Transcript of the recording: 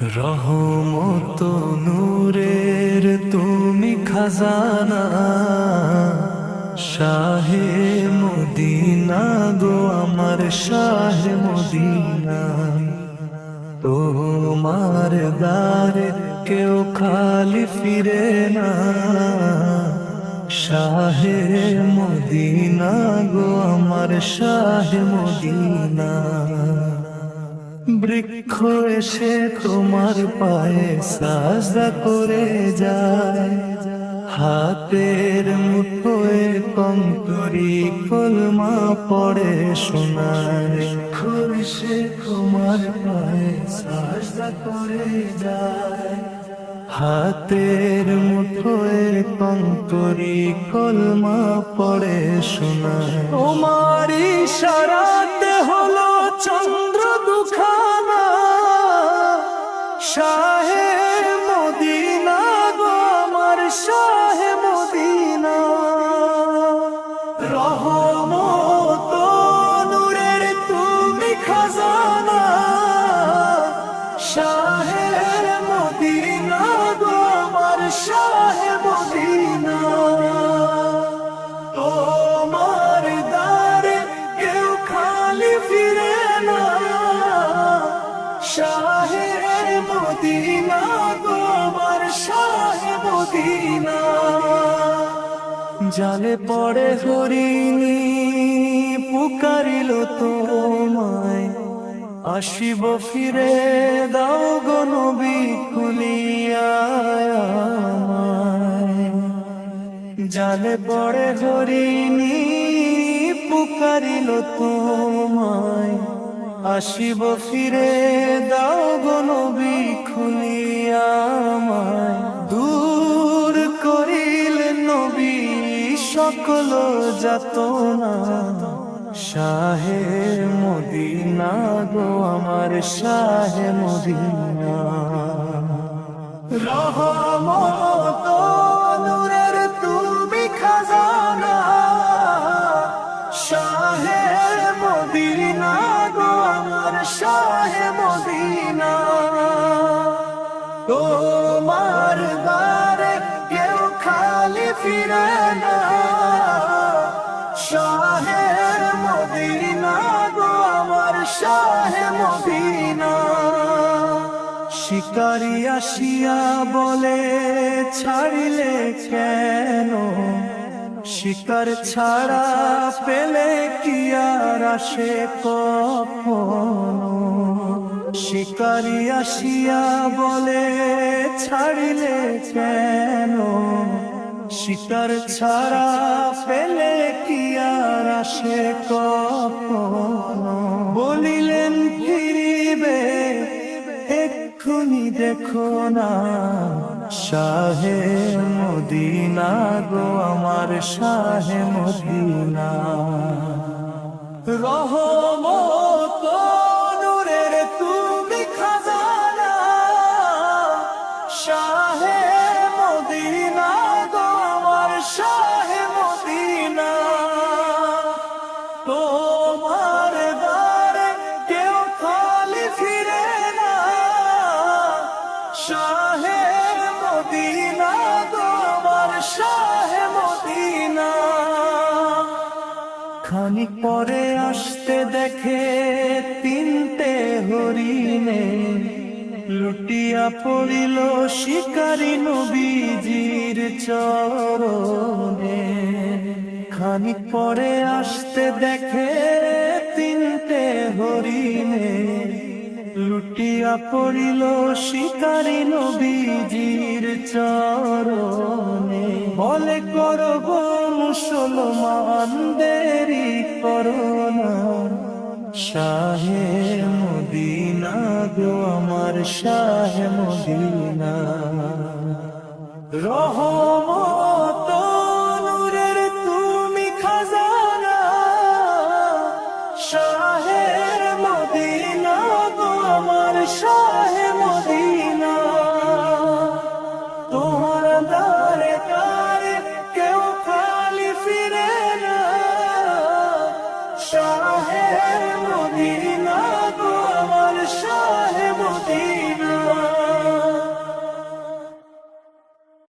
রহমত নূরের তুমি খাজানা। শাহে মদিনা গো আমার শাহে মদিনা। তোমার দ্বারে কেউ খালি ফিরে না। শাহে মদিনা গো আমার শাহে মদিনা। বৃক্ষ এসে তোমার পায়ে সাজদা করে যায়। হাতের মুঠোয় কন্তরি কলমা পড়ে বৃক্ষ এসে তোমার পায়ে সাজদা করে যায়। হাতের মুঠোয় কন্তরি কলমা পড়ে শোনায় তোমার ইশারাতে হলো চন্দ্র। ফিরে না। শাহে মদিনা গো, আমার শাহে মদিনা। জালে পড়ে হরিণী, পুকারিল তোমায়। আসিব ফিরে, দাও গো নবী খুলিয়া জালে পড়ে হরিণী পুকারিল তোমায়। আসিব, ফিরে দাও গো নবী খুলিয়া আমায়। দূর করিলেন নবী সকল যাতনা। শাহে মদিনা গো আমার, শাহে মদিনা। রহমত তোমার দ্বারে কেউ খালি ফিরে না। শাহে মদিনা গো আমার, শাহে মদিনা। শিকারি আসিয়া বলে, ছাড়িলে কেন? শিকার ছাড়া পেলে কি আর আসে কখনো? শিকারি আসিয়া বলে, ছাড়িলে কেন? শিকার ছাড়া পেলে কি আর আসে বলিলেন, ফিরিবে, এক্ষুনি দেখো না। শাহে মদিনা গো, আমার শাহে মদিনা। রহমত খানিক পরে আসতে দেখে তিনটে হরিণে লুটিয়া পড়িল শিকারি নবীজির চরণে। খানিক পরে আসতে দেখে তিনটে হরিণে লুটিয়া পড়িল শিকারি নবীজির চরণে। বলে, করব মুসলমান দেরি করোনা শাহে মদিনা গো আমার শাহে মদিনা। রহমত শাহে মদিনা গো শাহ।